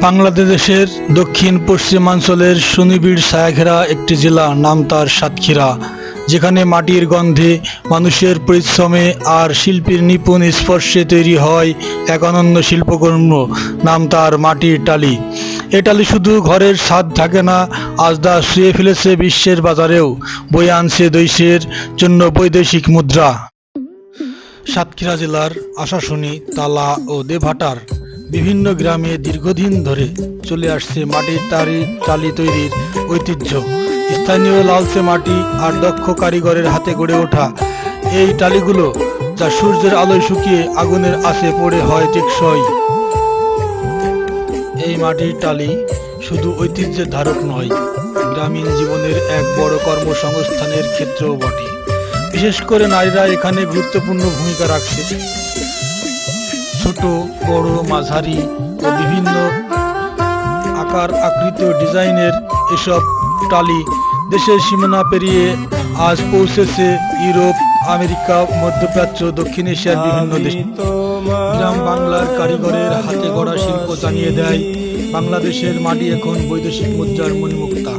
বাংলাদেশের দক্ষিণ পশ্চিমাঞ্চলের সুনিবিড় ছায়াঘেরা একটি জেলা, নাম তার সাতক্ষীরা, যেখানে মাটির গন্ধে মানুষের পরিশ্রমে আর শিল্পীর নিপুণ স্পর্শে তৈরি হয় এক অনন্য শিল্পকর্ম, নাম তার মাটির টালি। এ টালি শুধু ঘরের স্বাদ থাকে না, আজ দা শুয়ে ফেলেছে বিশ্বের বাজারেও, বয়ে আনছে দেশের জন্য বৈদেশিক মুদ্রা। সাতক্ষীরা জেলার আশাশুনি, তালা ও দেভাটার বিভিন্ন গ্রামে দীর্ঘদিন ধরে চলে আসছে মাটির তারি, টালি তৈরির ঐতিহ্য। স্থানীয় লালচে মাটি আর দক্ষ কারিগরের হাতে গড়ে ওঠা এই টালিগুলো যা সূর্যের আলোয় শুকিয়ে আগুনের আশে পড়ে হয় টেকসই। এই মাটির টালি শুধু ঐতিহ্যের ধারক নয়, গ্রামীণ জীবনের এক বড় কর্মসংস্থানের ক্ষেত্রেও বটে। বিশেষ করে নারীরা এখানে গুরুত্বপূর্ণ ভূমিকা রাখছে। ছোট, বড়, মাঝারি ও বিভিন্ন আকার আকৃতি ডিজাইনের এসব টালি দেশের সীমানা পেরিয়ে আজ পৌঁছেছে ইউরোপ, আমেরিকা, মধ্যপ্রাচ্য, দক্ষিণ এশিয়ার বিভিন্ন দেশে। গ্রাম বাংলার কারিগরের হাতে গড়া শিল্প জানিয়ে দেয় বাংলাদেশের মাটি এখন বৈদেশিক মুদ্রার মণিমুক্তা।